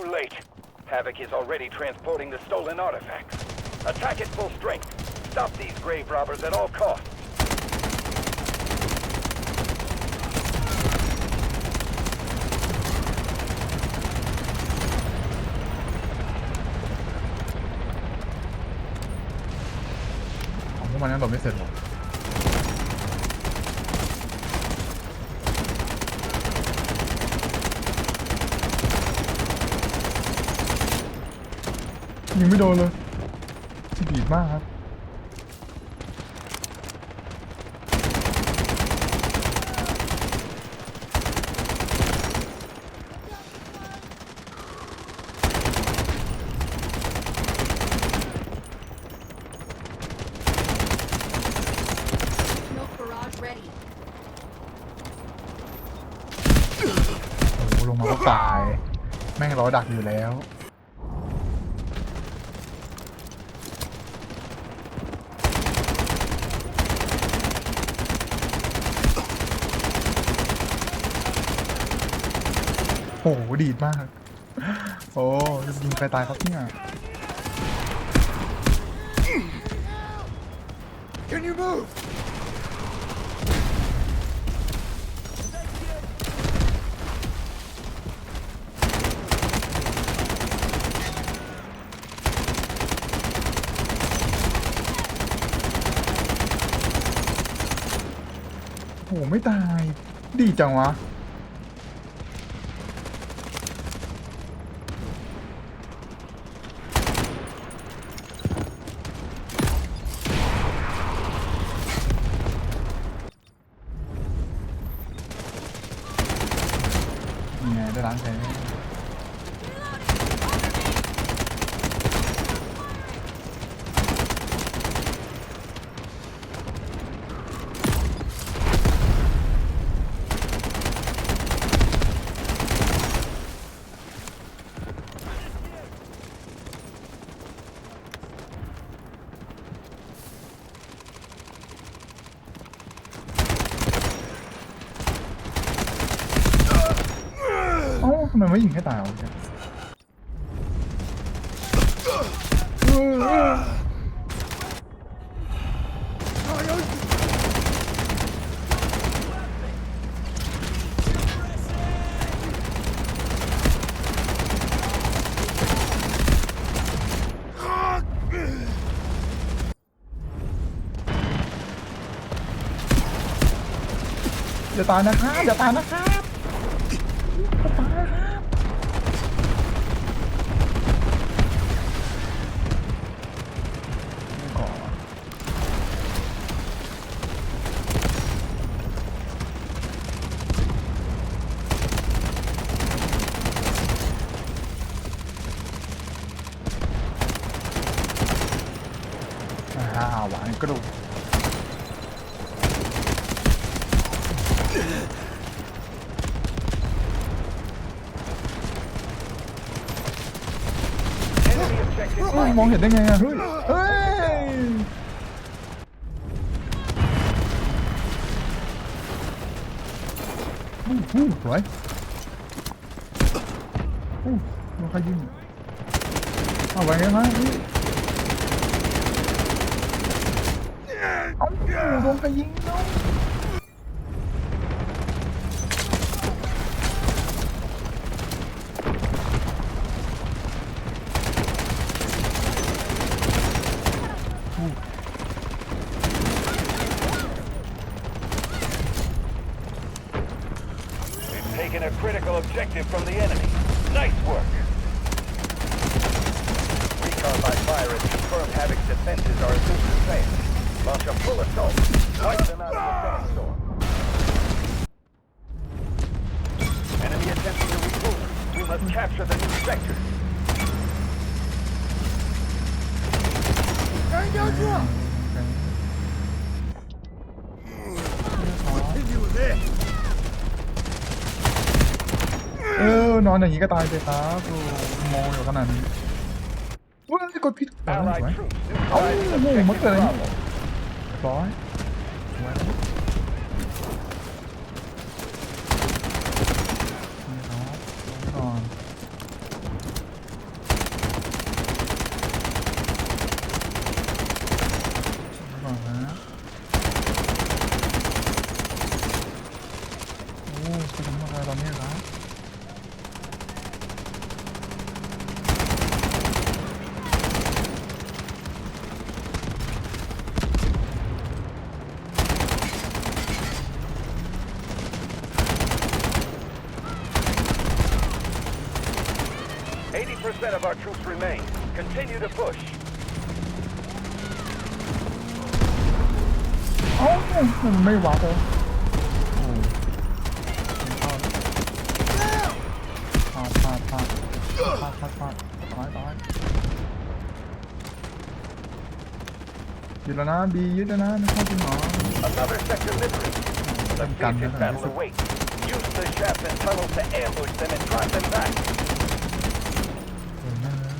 too late. Havoc is already transporting the stolen artifacts. Attack at full strength. Stop these grave robbers at all costs. ยังหลบไม่เสร็จหรอยิงไม่โดนเลยที่ดีดมากครับ Smoke barrage ready. โอ้โหลงมาก็ตาย แม่งรอดักอยู่แล้ว โอ้โหดีดมาก โอ้ยิงใครตายครับเนี่ย Can you move? โอ้โหไม่ตาย ดีจังวะ ทำไมไม่ยิงให้ตายวะเนี่ยอย่าตายนะครับอย่าตายนะครับอย่าตายนะครับไม่ก่อน อ่าหวานกระดูก Enemy objective เอ้ย มองเห็นได้ไงอะเฮ้ยเฮ้ยอู้หูสวยอู้โดนใครยิงเอาไว้ไงฮะเฮ้ยเอ้าโดนใครยิงเนาะ Launch a full assault. Wipe them out of the sandstorm. Enemy attempting to regroup. We must capture the new sector. เออนอนอย่างนี้ก็ตายไปครับโอ้มองอยู่ขนาดนี้ว้ายกดผิดแต่ว่าสวย Allied troops เอ้า neutralizing โอ้โห objective มันเกิดอะไร Bravo. ร้อยสวยแล้วนี่ครับลงก่อน อะไรตอนนี้ครับ 80% of our troops remain. Continue to push. เอ้า มันไม่วัดเลยโอ้พลาดพลาดพลาดพลาดพลาดพลาดตายตายยึดแล้วนะบียึดแล้วนะไม่เข้าจริงเหรอ Another sector liberated. The Done, done, fugitive done. battle awaits. Use the shafts and tunnels to ambush them and drive them back. เห็นไหมเลย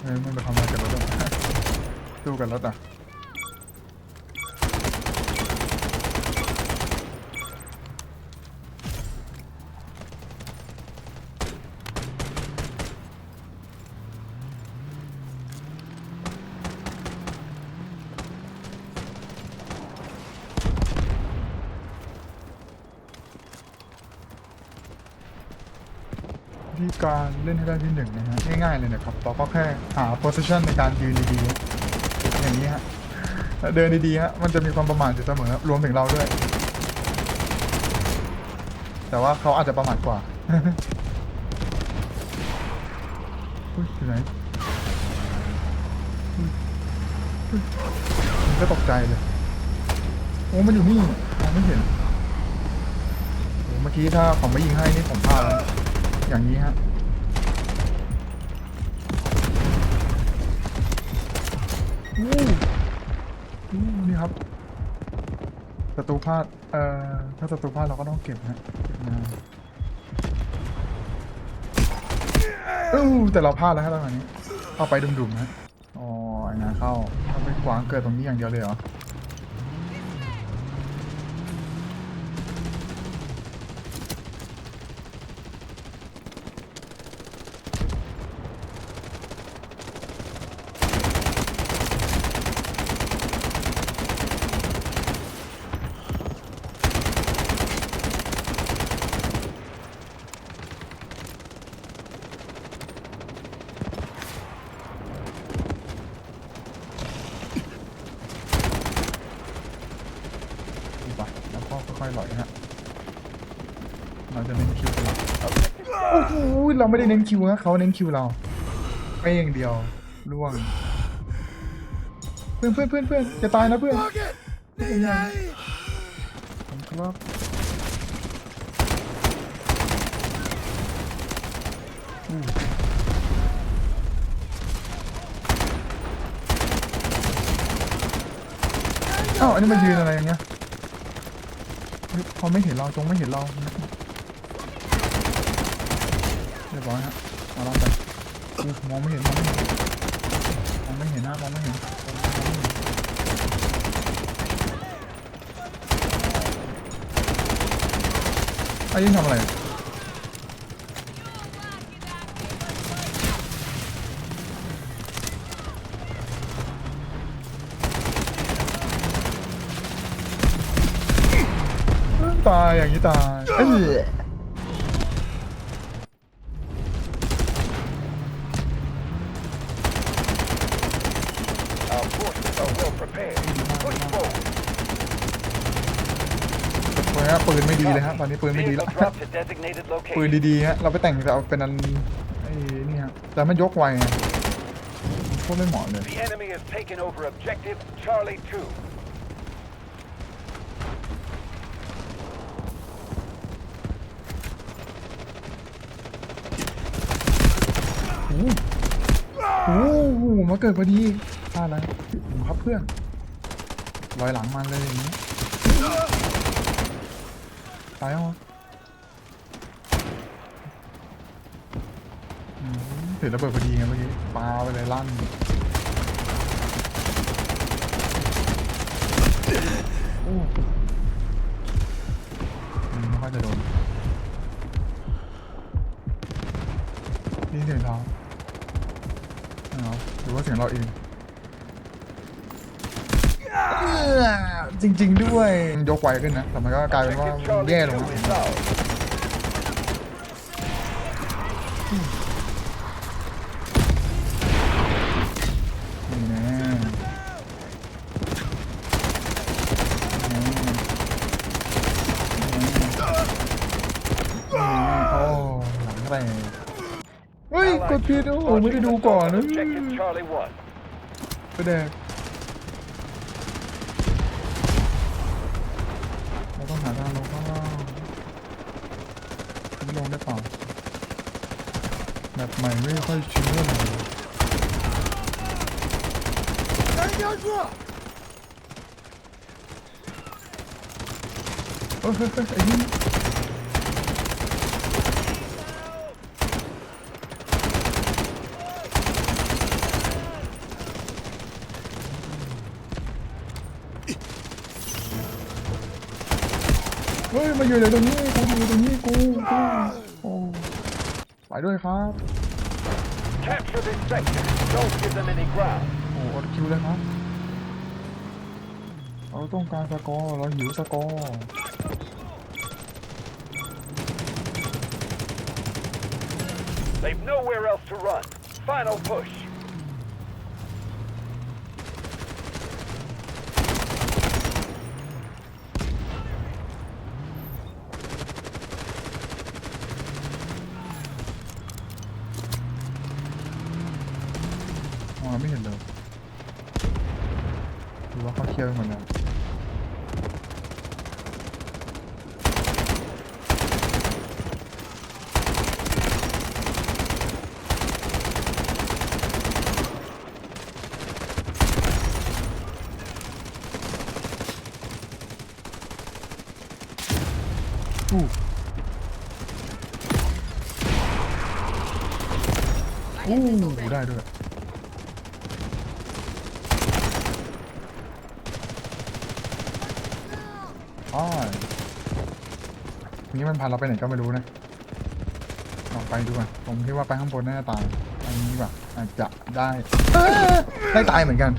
เฮ้ยมันไปทำอะไรกันรถอะ สู้กันรถอะวิธีการเล่นให้ได้ที่หนึ่งนะฮะง่ายๆเลยนะครับเราก็แค่หา position ในการยืนดีๆ อย่างนี้ฮะเดินดีๆฮะมันจะมีความประมาทอยู่เสมอรวมถึงเราด้วย แต่ว่าเขาอาจจะประมาทกว่าอุ้ยอยู่ไหนอุ๊ยอุ๊ยผมก็ตกใจเลยโอ้มันอยู่นี่มองไม่เห็นโอ้เมื่อกี้ถ้าผมไม่ยิงให้นี่ผมพลาดแล้วอย่างนี้ฮะ นี่นี่ครับศัตรูพลาดเอ่อถ้าศัตรูพลาดเราก็ต้องเก็บนะเก็บมาอู้แต่เราพลาดแล้วครับตอนนี้เข้าไปดุมๆนะอ๋อไอ้นาเข้าถ้าไปขวางเกิดตรงนี้อย่างเดียวเลยเหรอ ดูไปแล้วก็ค่อยๆหล่อยฮะ เราจะเน้นคิวเป็นหลัก Objective โอ้โห เราไม่ได้เน้นคิวนะเขาเน้นคิวเราเป้อย่างเดียวล่วง เพื่อนเพื่อนเพื่อนเพื่อนจะตายนะเพื่อนเพื่อนยังผมครับอู้อ้าวอันนี้มายืนอะไรอย่างเงี้ยเฮ้ยเขาไม่เห็นเราจงไม่เห็นเรา เบร้อยฮะมาลองไปมองไม่เห็นมองไม่เห็นมองไม่เห็นนะมองไม่เห็นมองไม่เห็นไอ้ยิ่งทำอะไรตายอย่างนี้ตายเอ้ย Our forces are well prepared. Push forward. เฮ้ยฮะปืนไม่ดี เลยฮะตอนนี้ปืนไม่ดีแล้ว Vehicle drop to designated ปืน location. ดีๆฮะเราไปแต่งแต่เอาเป็นอันไอ้นี่ฮะแต่มันยกไวไงโคตรไม่เหมาะเลย The enemy has taken over objective Charlie 2. โอ้โหโอ้โหมาเกิดพอดีพลาดแล้วผมครับเพื่อนลอยหลังมาเลยอย่างนี้ตายแล้วเหรออืมถือระเบิดพอดีไงเมื่อกี้ปาไปเลยลั่นโอ้ไม่ค่อยจะโดนนี่เสียงเท้าเอาหรือว่าเสียงเราเองเอื้อ จริง ๆ ด้วยยกไวขึ้นนะแต่มันก็กลายเป็นว่าแย่ลงนะนี่น่โอ้หลังแรงเฮ้ย กดผิดโอ้โหไม่ได้ดูก่อนนะไปแดกเรา ต้องหาทางลงข้างล่างไม่ลงได้เปล่าแบบใหม่ไม่ค่อยชินเท่าไหร่เฮ้ยเฮ้ยเฮ้ยไอ้นี่ มาอยู่ในตรงนี้กูอยู่ตรงนี้กูกูโอ้ไปด้วยครับ Capture this sector. Don't give them any ground. โอ้อดคิวเลยครับเราต้องการสกอร์เราหิวสกอร์ They've nowhere else to run. Final push. มองไม่เห็นเลย หรือว่าเขาเคลียร์ไปหมดแล้วอู้อู้ได้ด้วย อ้อยนี้ มันพาเราไปไหนก็ไม่รู้นะลองไปดูอะผมคิดว่าไปข้างบนน่าจะตายอันนี้ดีกว่าอาจจะได้เอ้อได้ตายเหมือนกัน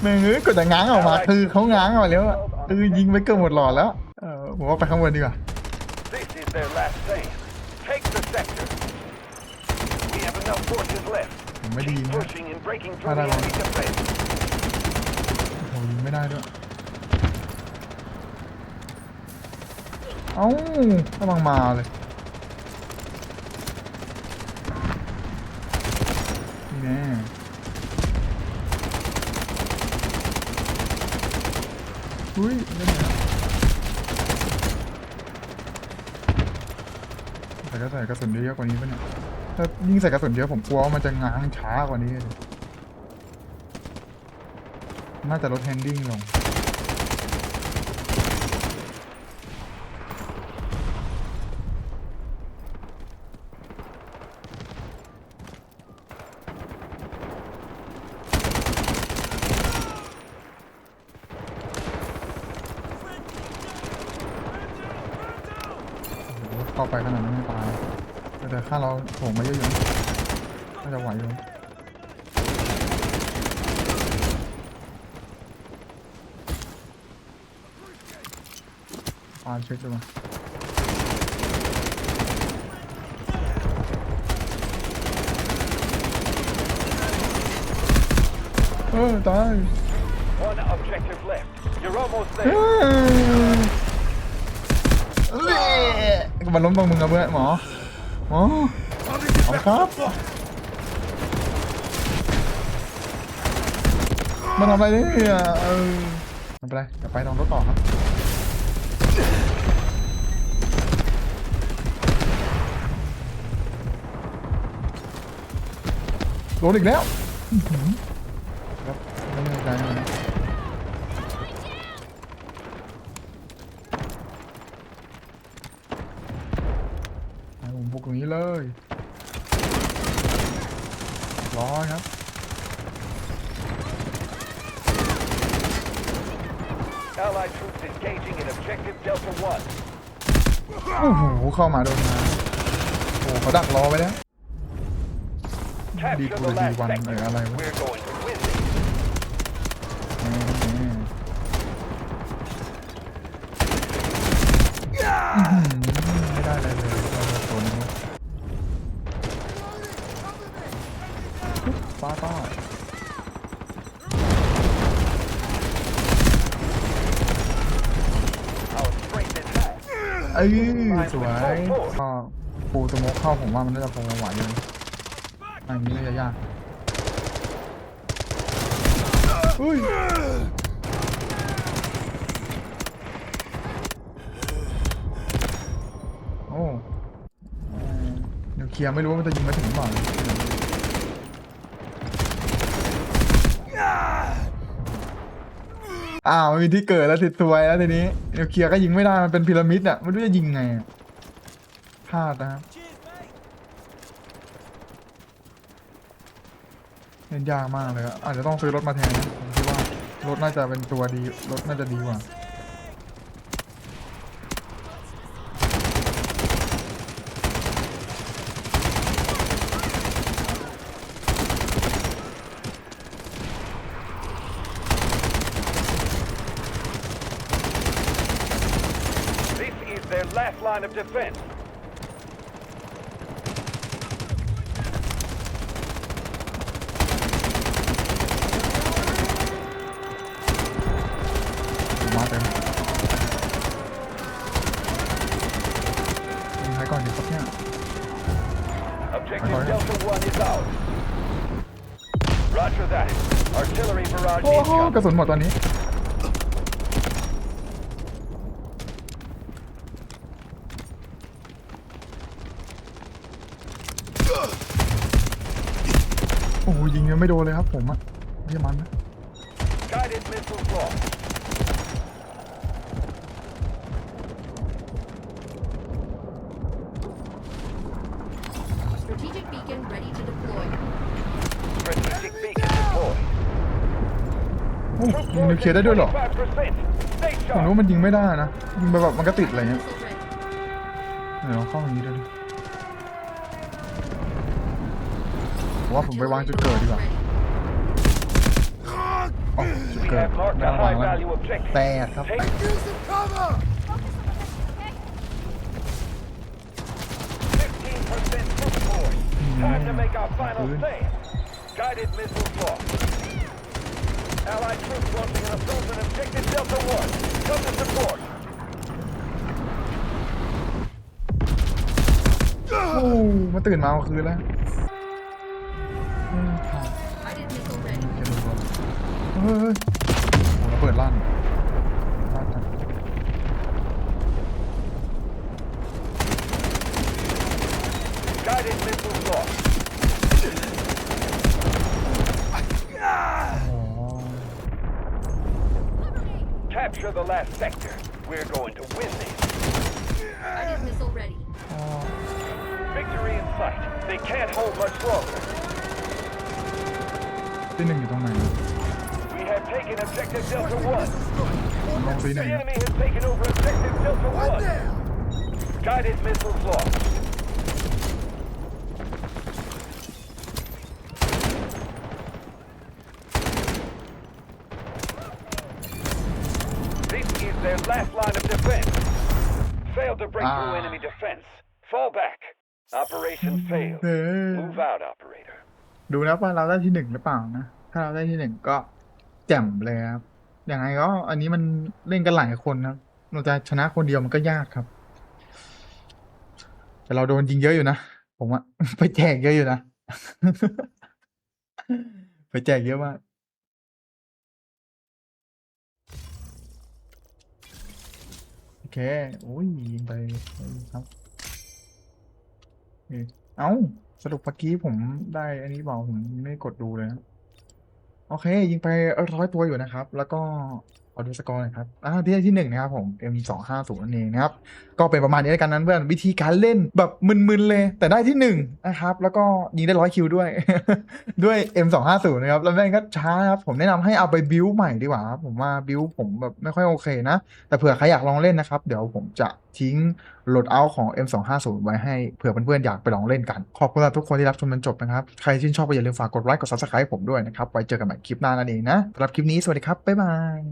แม่งเอ้ยกดแต่ง้างออกมาคือเขาง้างออกมาแล้วอะเออยิงไปเกือบหมดหลอดแล้วเออผมว่าไปข้างบนดีกว่า This is their last stand. Take the sector. We have enough forces left. ผมไม่ได้ยิง Keep นะ pushing and breaking through Ah, the ได้ enemy defense. ผมยิงไม่ได้ด้วย อ้ากำลังมาเลยนี่แน่อุ้ยเล่นไงแต่ก็ใส่กระสุนเยอะกว่านี้ปะเนี่ยถ้ายิ่งใส่กระสุนเยอะผมกลัวว่ามันจะง้างช้ากว่านี้ น่าจะลดแฮนดิ้งลง โอ้โหเข้าไปขนาดนั้นไม่ตาย แต่ถ้าเราโผงมาเยอะอยู่นะน่าจะไหวอยู่นะปาเช็คดูมาเออตาย One objective left. You're almost เอ้ there. ยเละมันล้มตรงมึงอะเพื่อนหมอ หมอขอบคุณครับมาทำอะไรเนี่ยเออไม่เป็นไรเดี๋ยวไปลองรถต่อครับโดนอีกแล้วอื้อหือครับไม่แน่ใจเลยนะให้ผมบุกตรงนี้เลยร้อยครับ Allied troops engaging in objective Delta 1. โอ้โห เข้ามาโดนมาโอ้ อ้เขาดักรอไว้แล้ว ดี Capture กู the เลยดี last วัน sector. หรืออะไรวะ We're going to win this. แหมอื้อหือไม่ได้อะไรเลยเราโดนตัวนี้ป้าป้า Our strength is high. เอ้ยสวยก็ปูสโมกเข้าผมว่ามันน่าจะพอไหวอยู่นะอั นนี้น่าจะยากเฮ้ยโอ้เอ่อเดี๋ยวเคลียร์ไม่รู้ว่ามันจะยิงมาถึงหรือเปล่าอ้าวไม่มีที่เกิดแล้วติดตัวแล้วทีนี้เดี๋ยวเคลียร์ก็ยิงไม่ได้มันเป็นพีระมิดอะไม่รู้จะยิงไงพลาดนะครับ เล่นยากมากเลยอะอาจจะต้องซื้อรถมาแทนนะผมคิดว่ารถน่าจะเป็นตัวดีรถน่าจะดีกว่า This is their last line of defense. ผมมาเต็มยิงใครก่อนดีครับเนี่ย Objective Alright. Delta 1 is out. Roger that. Artillery ากระสุนหมดตอนนี้ โอ้ยิงยังไม่โดนเลยครับผมอะไม่ใช่มันนะ Guided missiles lost. Strategic beacon ready to deploy. Strategic beacon deployed. โอ้ยิง นิวเคลียร์ได้ด้วยหรอผมรู้ว่ามันยิงไม่ได้นะยิงไปแบบมันก็ติดอะไรเงี้ยเดี๋ยวเราเข้าอย่างนี้ได้ดิว่าผมไปวางจุดเกิดดีกว่าอ๋จุดเกิดไม่ต้องวางแล้วแต่ครับดอืมพื้ Allied troops launching an assault on objective Delta 1. Come to support. โอ้มาตื่นมาเอาคืนแล้วอืมผ่าน I did missile ready. จะดูก่อนเฮ้ยเฮ้ยโอ้ระเบิดลั่นลั่นจัง Guided missiles lost. อ๋อ Capture the last sector. We're going to win this. Guided missile ready. อ๋อ Victory in sight. They can't hold much longer. ที่หนึ่งอยู่ตรงไหน We have taken objective Delta 1. ลองที่ห The นึ่ง enemy has taken over objective Delta 1. Guided missiles lost. This is their last line of defense. Failed to break through Ah. enemy defense. Fall back. Operation failed. เฮ้ย Move out, operator. ดูนะว่าเราได้ที่หนึ่งหรือเปล่านะ ถ้าเราได้ที่หนึ่งก็แจ่มเลยครับอย่างไรก็อันนี้มันเล่นกันหลายคนครับเราจะชนะคนเดียวมันก็ยากครับ แต่เราโดนยิงเยอะอยู่นะ ผมอะไปแจกเยอะอยู่นะ ไปแจกเยอะมาก โอเคโอ้ยยิงไปครับเอ้าสรุปเมื่อกี้ผมได้อันนี้เปล่าผมไม่กดดูเลยนะโอเค ยิงไปร้อยตัวอยู่นะครับ แล้วก็ อดูสกอร์หน่อยครับ อ่าที่ได้ที่หนึ่งนะครับผม M250 นั่นเองนะครับ ก็เป็นประมาณนี้แล้วกันนั้นเพื่อน วิธีการเล่นแบบมึนๆเลย แต่ได้ที่หนึ่งนะครับ แล้วก็ยิงได้ร้อยคิวด้วย ด้วย M250 นะครับ แล้วแม่งก็ช้าครับ ผมแนะนำให้เอาไปบิวใหม่ดีกว่าครับ ผมว่าบิวผมแบบไม่ค่อยโอเคนะ แต่เผื่อใครอยากลองเล่นนะครับ เดี๋ยวผมจะทิ้งโหลดเอาของ M250 ไว้ให้เผื่อเพื่อนๆอยากไปลองเล่นกัน ขอบคุณทุกคนที่รับชมจนจบนะครับ ใครชื่นชอบก็อย่าลืมฝากกดไลค์กด subscribe ผมด้วยนะครับ ไว้เจอกันใหม่คลิปหน้านั่นเองนะสำหรับคลิปนี้สวัสดีครับ บ๊ายบาย